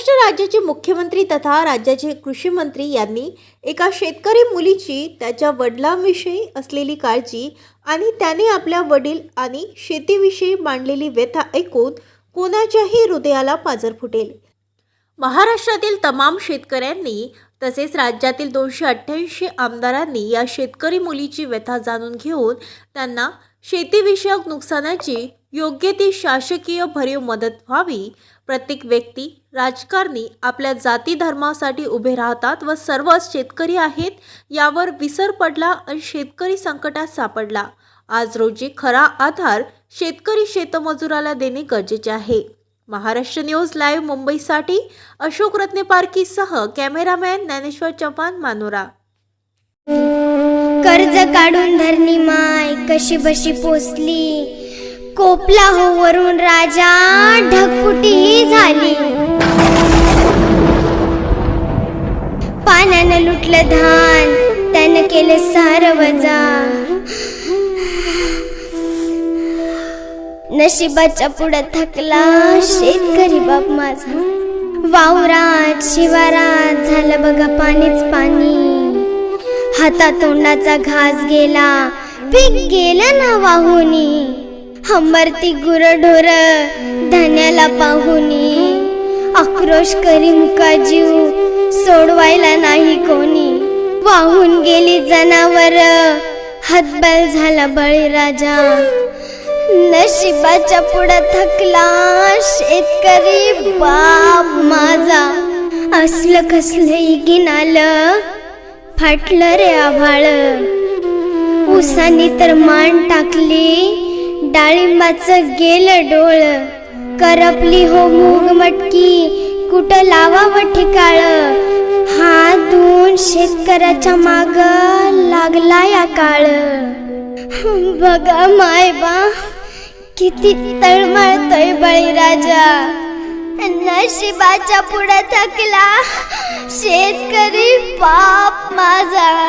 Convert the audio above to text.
महाराष्ट्र राज्याचे मुख्यमंत्री तथा राज्याचे कृषी मंत्री यांनी एका शेतकरी मुलीची त्याच्या वडिलांविषयी असलेली काळजी आणि त्याने आपल्या वडील आणि शेतीविषयी मांडलेली व्यथा ऐकून कोणाच्याही हृदयाला पाजर फुटेल. महाराष्ट्रातील तमाम शेतकऱ्यांनी तसेच राज्यातील दोनशे अठ्ठ्याऐंशी आमदारांनी या शेतकरी मुलीची व्यथा जाणून घेऊन त्यांना शेतीविषयक नुकसानाची योग्य ती शासकीय भरीव मदत व्हावी. प्रत्येक व्यक्ती राजकारणी आपल्या जाती धर्मासाठी उभे राहतात व सर्वच शेतकरी आहेत यावर विसर पडला आणि शेतकरी संकटात सापडला. आज रोजी खरा आधार शेतकरी शेतमजुराला देणे गरजेचे आहे. महाराष्ट्र न्यूज लाईव्ह मुंबईसाठी अशोक रत्ने पारखीसह कॅमेरामॅन ज्ञानेश्वर चव्हाण मानोरा. कर्ज काढून धरणी माय कशी बशी पोचली कोपला हो वरून राजा ढगफुटी झाली. पाण्यानं लुटलं धान त्यानं केलं सार वजा. नशिबाच्या पुढं थकला शेतकरी बाप माझा. वावरात शिवारात झालं बघा पाणीच पाणी. हातातोंडाचा घास गेला पीक गेलं ना वाहुनी. हंबरती गुरढोर धन्याला पाहुनी आक्रोश करी का जीव? सोडवायला नाही कोणी. वाहून गेली जनावर. हातबल झाला बळीराजा. नशिबाच्या पुढं थकला शेतकरी बाप माझा. असलं कसलं गिनाल आलं फाटलं रे आभाळ. उसानी तर मान टाकली डाळिंबाचं गेलं डोळ. करपली हो मूग मटकी कुठं लावावं ठिकाळ? हात धुवून शेतकऱ्याच्या माग लागला या काळ. बघा मायबा किती तळमळतोय बळीराजा. नशिबाच्या पुढे थकला शेतकरी बाप माझा.